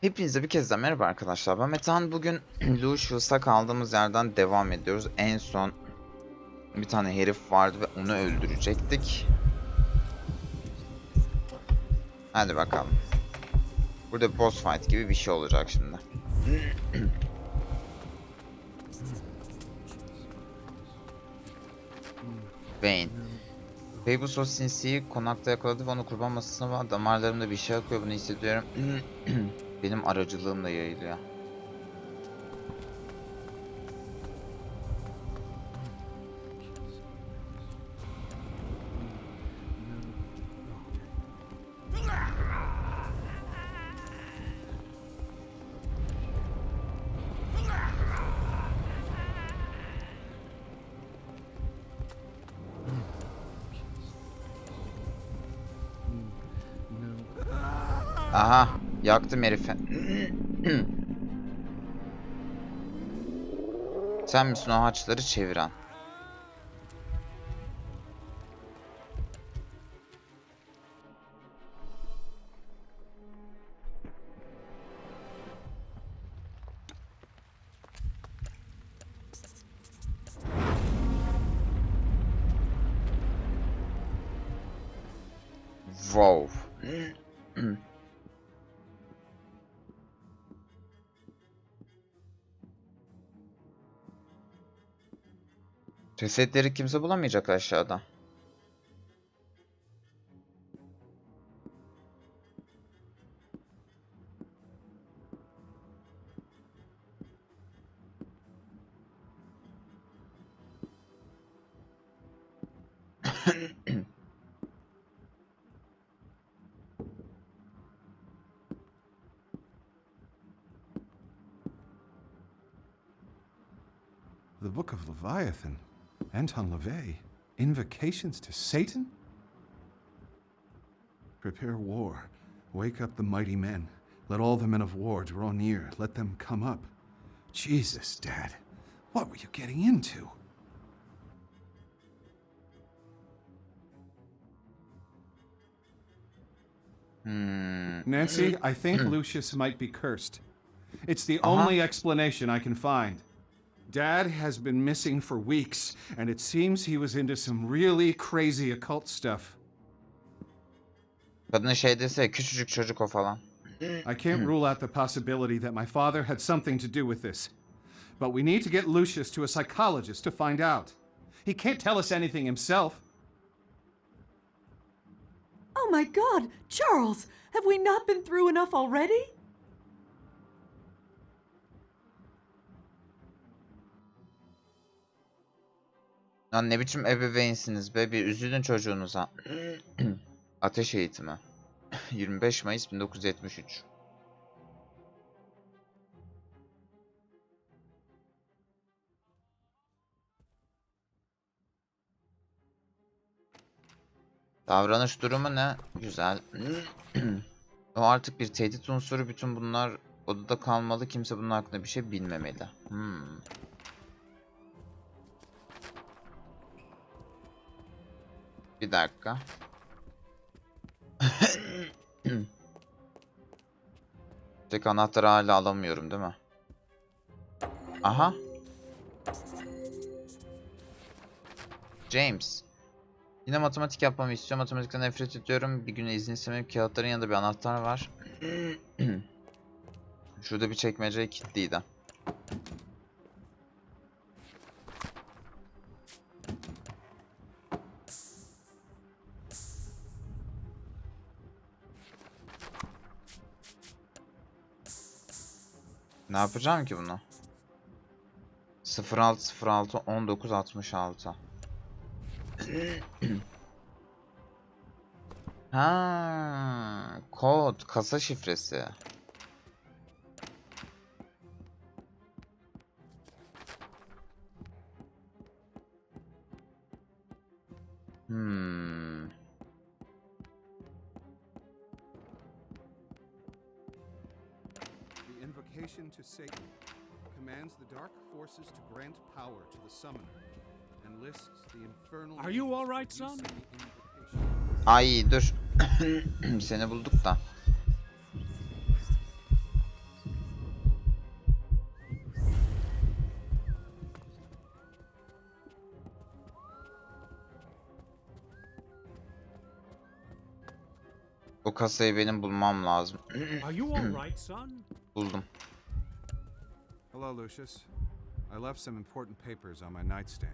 Hepinize bir kez daha merhaba arkadaşlar. Ben Metehan. Bugün Lucius'a kaldığımız yerden devam ediyoruz. En son bir tane herif vardı ve onu öldürecektik. Hadi bakalım. Burada boss fight gibi bir şey olacak şimdi. Bane. Peybus o sinsiyi konakta yakaladı ve onu kurban masasına bağladı. Damarlarımda bir şey akıyor bunu hissediyorum. Benim aracılığımla yayılıyor. Aha, yaktım herifi. Sen misin o haçları çeviren? Cesetleri kimse bulamayacak aşağıda. The Book of Leviathan. Anton LaVey. Invocations to Satan? Prepare war. Wake up the mighty men. Let all the men of war draw near. Let them come up. Jesus, Dad. What were you getting into? Hmm. Nancy, I think Lucius might be cursed. It's the Uh-huh. only explanation I can find. Dad has been missing for weeks, and it seems he was into some really crazy occult stuff. Kadın şey dese küçücük çocuk o falan. I can't rule out the possibility that my father had something to do with this. But we need to get Lucius to a psychologist to find out. He can't tell us anything himself. Oh my god, Charles, have we not been through enough already? Lan ne biçim ebeveynsiniz be bir üzülün çocuğunuza. Ateş eğitimi. 25 Mayıs 1973. Davranış durumu ne? Güzel. o artık bir tehdit unsuru. Bütün bunlar odada kalmalı. Kimse bunun hakkında bir şey bilmemeli. Hmm. Bir dakika. Tek anahtarı hala alamıyorum değil mi? Aha. James. Yine matematik yapmamı istiyor. Matematikten nefret ediyorum. Bir güne izin istemem. Kağıtların yanında bir anahtar var. Şurada bir çekmece kilitliydi. Ne yapacağım ki bunu? 0606 1966 Ha, kod, kasa şifresi. the summoner and lists the infernal Are you all right, son? Ay dur. Seni bulduk da. Bu kasayı benim bulmam lazım. Buldum. Hello Lucius. I left some important papers on my nightstand.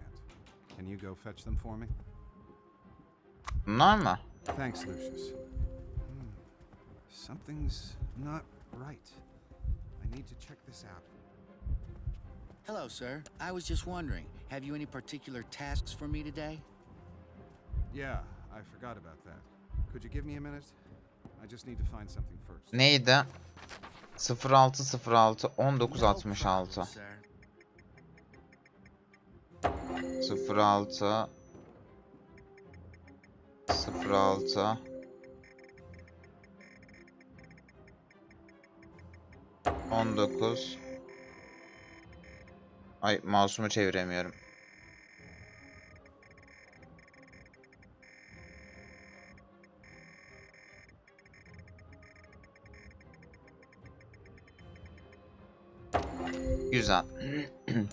Can you go fetch them for me? Bunlar mı? Thanks, Lucius. Hmm. Something's not right. I need to check this out. Hello, sir. I was just wondering, have you any particular tasks for me today? Yeah, I forgot about that. Could you give me a minute? I just need to find something first. Neydi? 0606 1966 06 06 19 Ay mouse'umu çeviremiyorum. Güzel.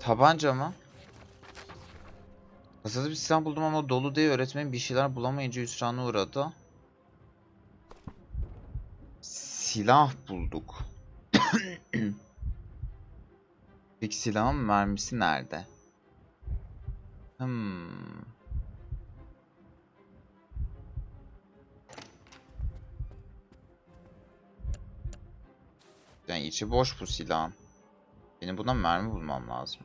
Tabanca mı? Kasada bir silah buldum ama dolu diye öğretmen bir şeyler bulamayınca hüsrana uğradı. Silah bulduk. Peki silahın mermisi nerede? Hmm. Yani içi boş bu silahın. Benim buna mermi bulmam lazım.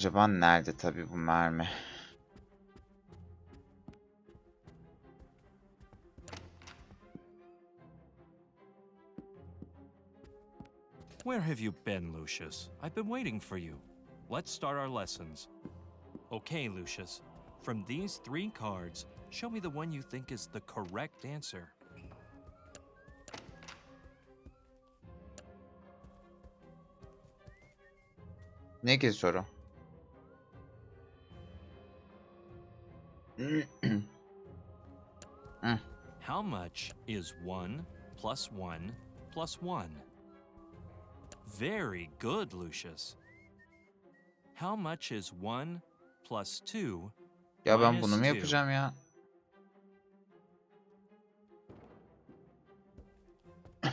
Acaba nerede tabii bu mermi? Where have you been, Lucius? I've been waiting for you. Let's start our lessons. Okay, Lucius. From these three cards, show me the one you think is the correct answer. Ne ki soru? How much is 1 plus 1 plus 1? Very good, Lucius. How much is 1 plus 2 Ya ben bunu mu yapacağım ya?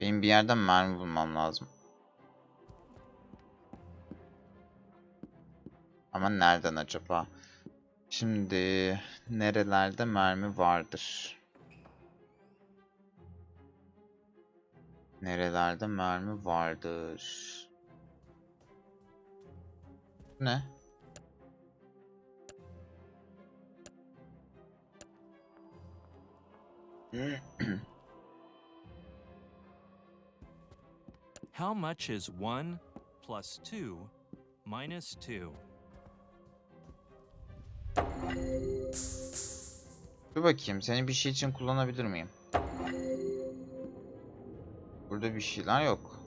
Benim bir yerden mermi bulmam lazım. Ama nereden acaba? Şimdi nerelerde mermi vardır? Nerelerde mermi vardır? Ne? How much is 1 plus 2 minus 2? Dur bakayım seni bir şey için kullanabilir miyim? Burada bir şeyler yok.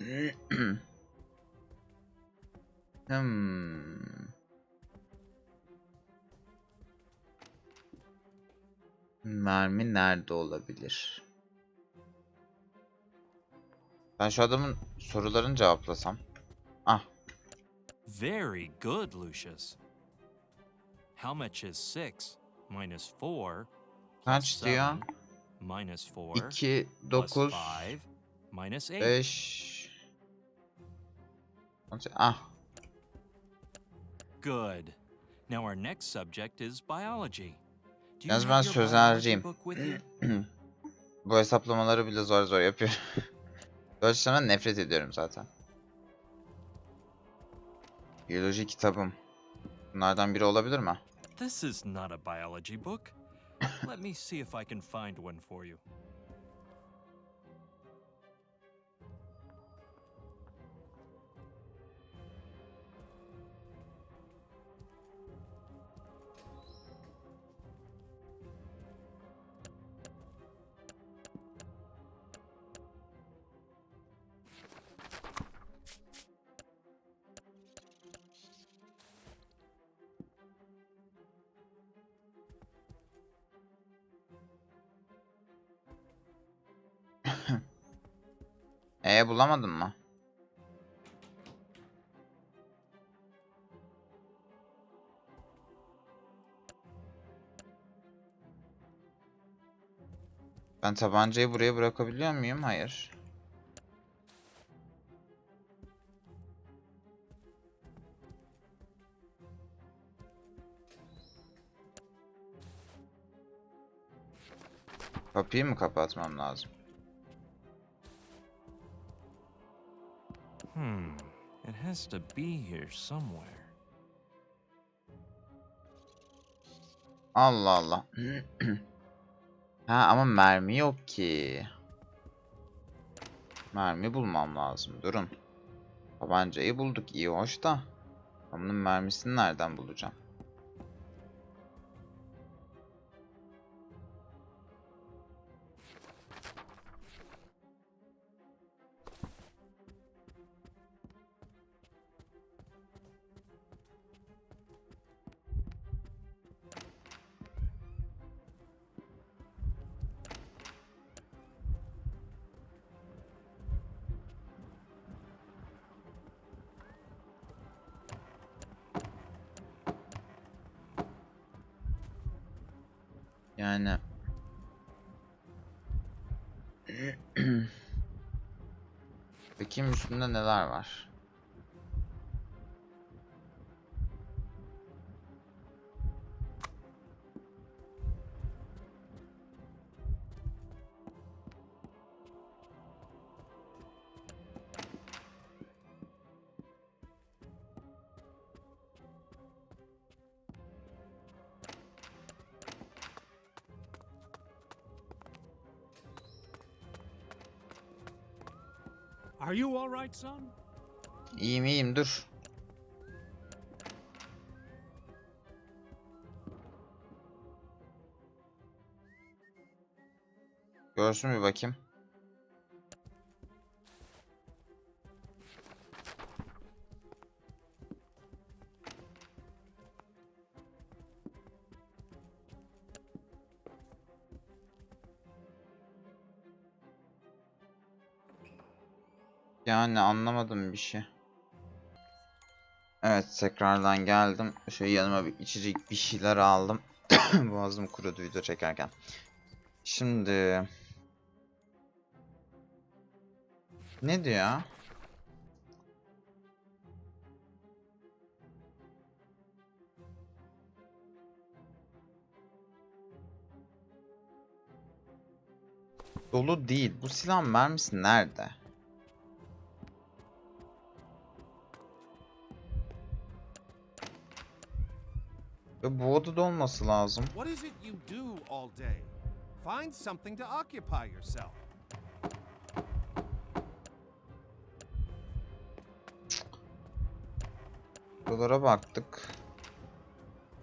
hmm. Mermi nerede olabilir? Ben şu adamın sorularını cevaplasam. Very good, Lucius. How much is 6 minus 4 kaç diyor? 7 minus 4 2, plus 9, 5 minus 8? 5. Ah, Good. Now our next subject is biology. Do you Yalnız ben sözelciyim. bu hesaplamaları bile zor zor yapıyorum. Böyle nefret ediyorum zaten. Biyoloji kitabım. Bunlardan biri olabilir mi? This is not a biology book. Let me see if I can find one for you. Bulamadın mı? Ben tabancayı buraya bırakabiliyor muyum? Hayır. Kapıyı mı kapatmam lazım? Hmm. It has to be here somewhere. Allah Allah. ha ama mermi yok ki. Mermi bulmam lazım. Durun. Tabancayı bulduk. iyi hoş da. Ben bunun mermisini nereden bulacağım? Yani Bakayım üstünde neler var. Are you all right, son? İyiyim iyiyim dur. Görsün bir bakayım. Yani anlamadım bir şey. Evet tekrardan geldim. Şöyle yanıma bir içecek bir şeyler aldım. Boğazım kurudu video çekerken. Şimdi... Ne diyor? Dolu değil. Bu silahın mermisi nerede? Ve bu odada olması lazım. What is it you do all day? Find something to occupy yourself. Buralara baktık.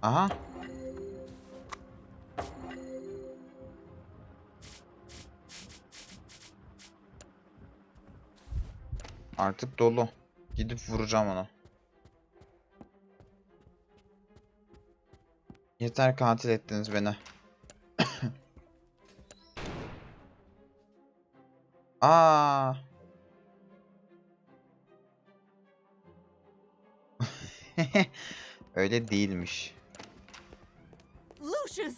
Aha. Artık dolu. Gidip vuracağım onu. Yeter katil ettiniz beni. Aa. Öyle değilmiş. Lucius!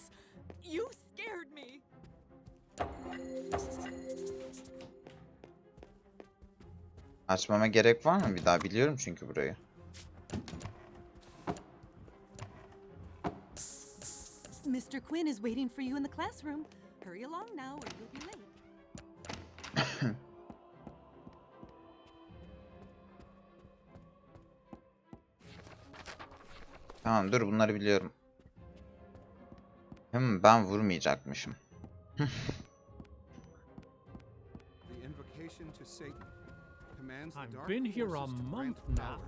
You scared me! Açmama gerek var mı bir daha? Biliyorum çünkü burayı. Mr. Quinn is waiting for you in the classroom. Hurry along now or you'll be late. Tamam dur bunları biliyorum. Hmm, ben vurmayacakmışım. The invocation to Satan commands the I've dark been here a month now.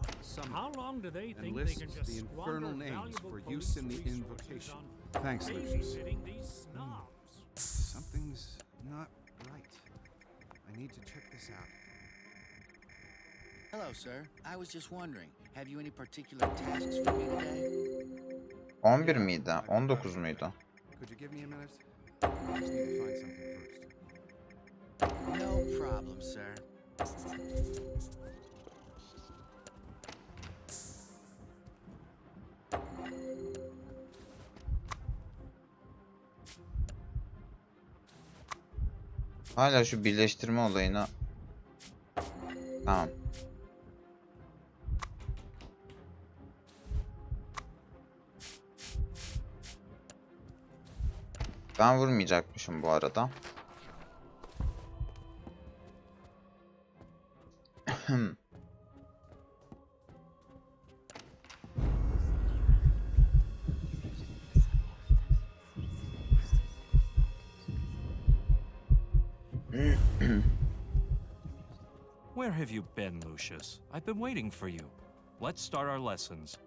How long do they think they can just the infernal names for use in the invocation. On Thanks, Lucius. babysitting these snobs? Something's not right. I need to check this out. Hello, sir. I was just wondering, have you any particular tasks for me today? 11 miydi? 19 muydu? Could you give me a minute? I just need to find something first. No problem, sir. Hala şu birleştirme olayına Tamam. Ben vurmayacakmışım bu arada. Where have you been, Lucius? I've been waiting for you. Let's start our lessons.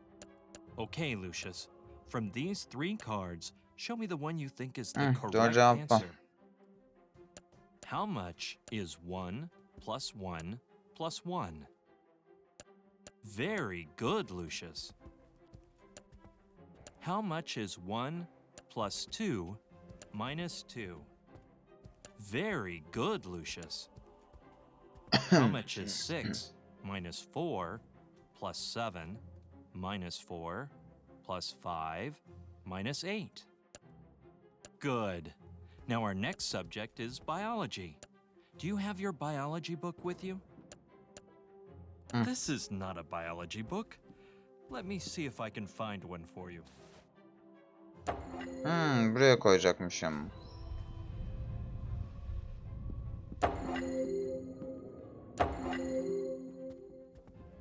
Okay, Lucius. From these three cards, show me the one you think is the Hmm, correct answer. How much is 1 plus 1 plus 1? Very good, Lucius. How much is 1 plus 2 minus 2? Very good, Lucius. How much is 6 minus 4 plus 7 minus 4 plus 5 minus 8? Good. Now, our next subject is biology. Do you have your biology book with you? Mm. This is not a biology book. Let me see if I can find one for you. Hmm, buraya koyacakmışım.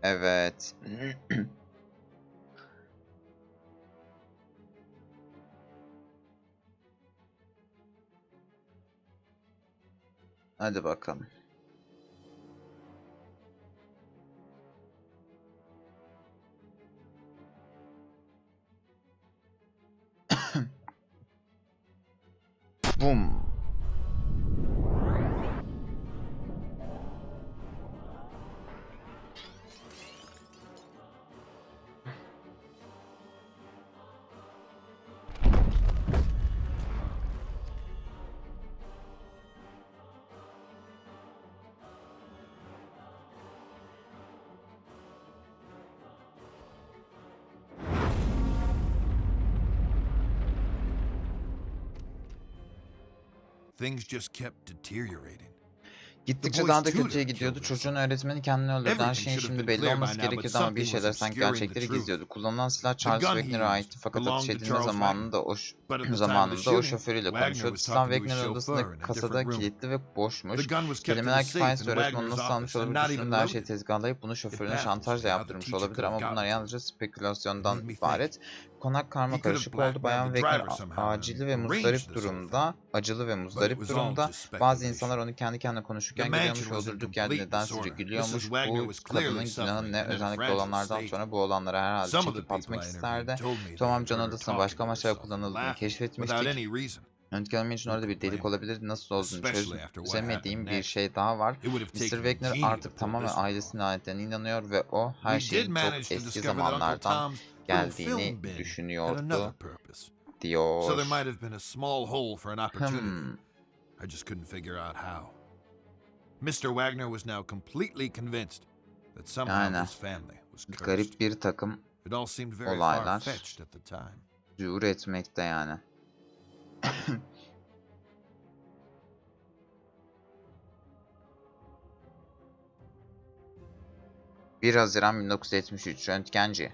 Evet. Hadi bakalım. Bum. Things just kept deteriorating. Gittikçe daha da kötüye gidiyordu. Çocuğun öğretmeni kendini öldürdü. Her şeyin şimdi belli olması gerekiyordu ama bir şeyler sanki gerçekleri gizliyordu. Kullanılan silah Charles Wagner'a aitti fakat ateş edilme zamanında o zamanında o şoförüyle konuşuyordu. Silah Wagner'ın odasında kasada kilitli ve boşmuş. Kelimeler in öğretmen onu nasıl almış olabilir? not even Düşündüğü her şeyi tezgahlayıp bunu şoförüne şantajla yaptırmış olabilir ama bunlar yalnızca spekülasyondan ibaret. Konak karma karışık oldu. Bayan Wagner acili ve muzdarip durumda, acılı ve muzdarip durumda. Bazı insanlar onu kendi kendine konuşurken yerde complete nedensizce disorder. gülüyormuş. Bu kadının günahı ne? Özellikle olanlardan sonra bu olanları herhalde çekip atmak isterdi. her odasında talking başka to amaçlar herself and kullanıldığını keşfetmiştik. Röntgen için orada bir delik olabilir. Nasıl olduğunu çözemediğim bir şey daha var. Mr. Wagner artık tamamen ailesinin adetlerine inanıyor ve o her şeyin çok eski zamanlardan geldiğini düşünüyordu diyor. So there might have been a small hole for an opportunity. Hmm. I just couldn't figure out how. Mr. Wagner was now completely convinced that somehow his family was cursed. Garip bir takım It all seemed very olaylar. at the time. zuhur etmekte yani. ...1 Haziran 1973 Röntgenci.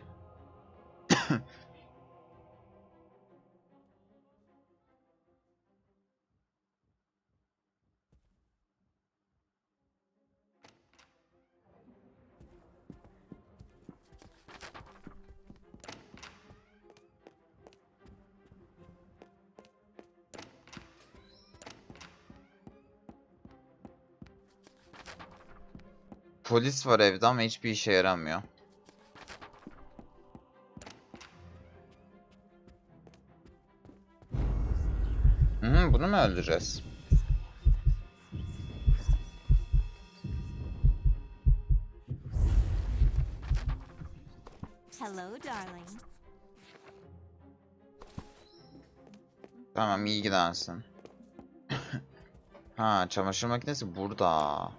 Polis var evde ama hiçbir işe yaramıyor. Öldüreceğiz? Hello, darling. Tamam iyi gidersin. ha çamaşır makinesi burada.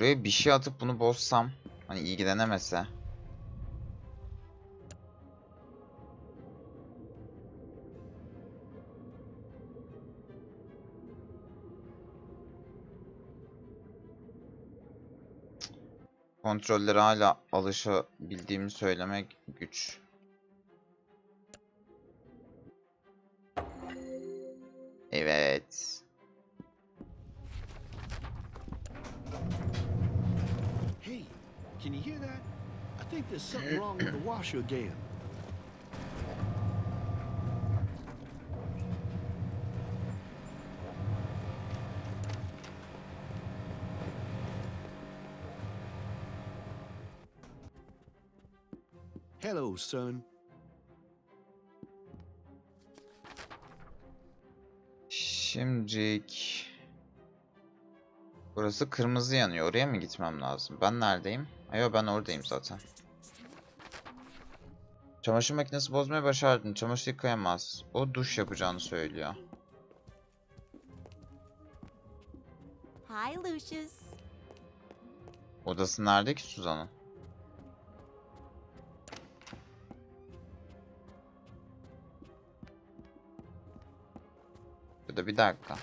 Buraya bir şey atıp bunu bozsam. Hani ilgilenemese. Kontrollere hala alışabildiğimi söylemek güç. Evet. Think there's something wrong with the washer again. Hello, son. Şimdilik Burası kırmızı yanıyor. Oraya mı gitmem lazım? Ben neredeyim? Ayo ben oradayım zaten. Çamaşır makinesi bozmayı başardın. Çamaşır yıkayamaz. O duş yapacağını söylüyor. Hi, Lucius. Odası nerede ki Suzan'ın? Ya da bir dakika.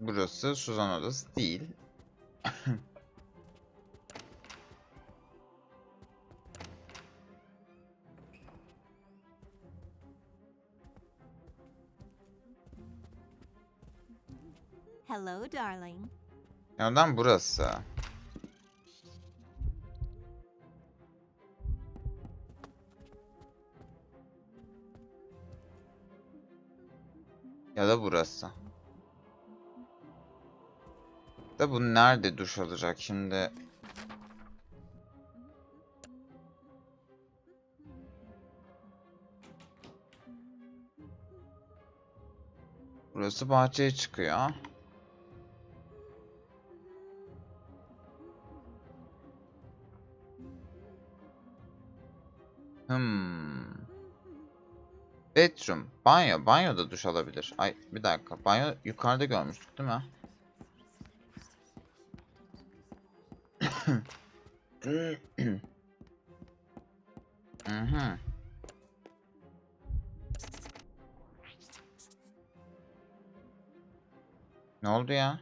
Burası Suzan odası değil. Hello, darling. Oradan burası. Ya da burası. Da bu nerede duş alacak şimdi? Burası bahçeye çıkıyor. Hmm. Bedroom. Banyo. Banyoda duş alabilir. Ay bir dakika. Banyo yukarıda görmüştük değil mi? Mhm. Ne oldu ya?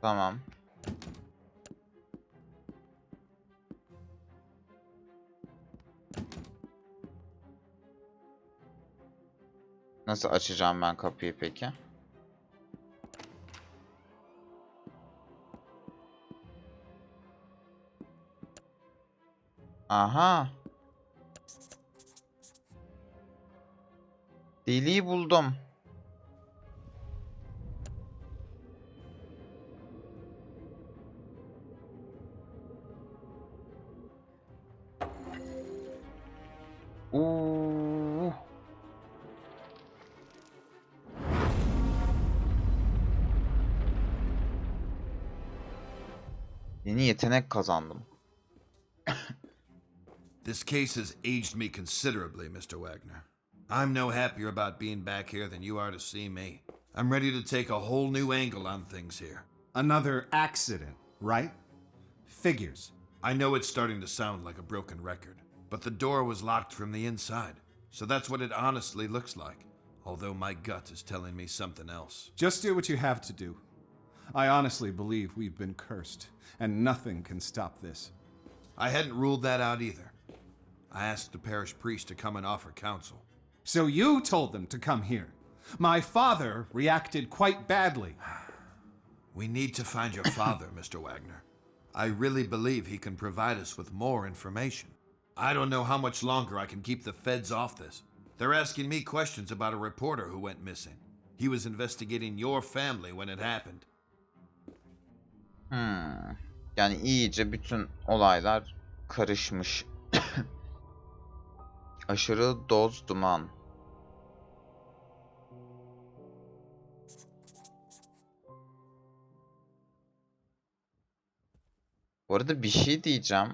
Tamam. Nasıl açacağım ben kapıyı peki? Aha. Deliği buldum. Yeni yetenek kazandım. This case has aged me considerably, Mr. Wagner. I'm no happier about being back here than you are to see me. I'm ready to take a whole new angle on things here. Another accident, right? Figures. I know it's starting to sound like a broken record, but the door was locked from the inside, so that's what it honestly looks like. Although my gut is telling me something else. Just do what you have to do. I honestly believe we've been cursed, and nothing can stop this. I hadn't ruled that out either. I asked the parish priest to come and offer counsel. So you told them to come here. My father reacted quite badly. We need to find your father, Mr. Wagner. I really believe he can provide us with more information. I don't know how much longer I can keep the feds off this. They're asking me questions about a reporter who went missing. He was investigating your family when it happened. Hmm. Yani iyice bütün olaylar karışmış. Aşırı doz duman. Bu arada bir şey diyeceğim.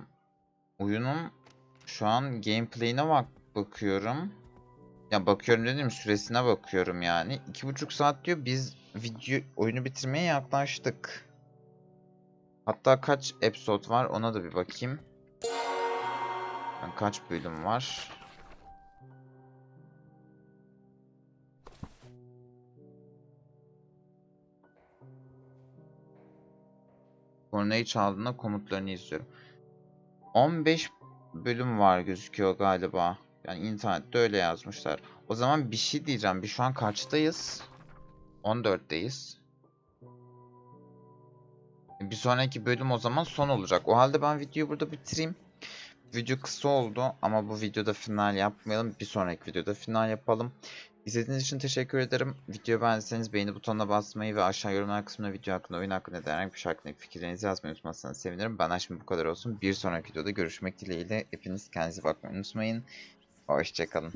Oyunun şu an gameplay'ine bak bakıyorum. Ya bakıyorum dedim süresine bakıyorum yani. iki buçuk saat diyor. Biz video oyunu bitirmeye yaklaştık. Hatta kaç episode var ona da bir bakayım. Yani kaç bölüm var? Kornayı çaldığında komutlarını izliyorum. 15 bölüm var gözüküyor galiba. Yani internette öyle yazmışlar. O zaman bir şey diyeceğim. Bir şu an kaçtayız? 14'teyiz. Bir sonraki bölüm o zaman son olacak. O halde ben videoyu burada bitireyim. Video kısa oldu ama bu videoda final yapmayalım. Bir sonraki videoda final yapalım. İzlediğiniz için teşekkür ederim. Videoyu beğendiyseniz beğeni butonuna basmayı ve aşağı yorumlar kısmına video hakkında, oyun hakkında herhangi bir şey hakkındaki fikirlerinizi yazmayı unutmazsanız sevinirim. Benden şimdi bu kadar olsun. Bir sonraki videoda görüşmek dileğiyle. Hepiniz kendinize bakmayı unutmayın. Hoşçakalın.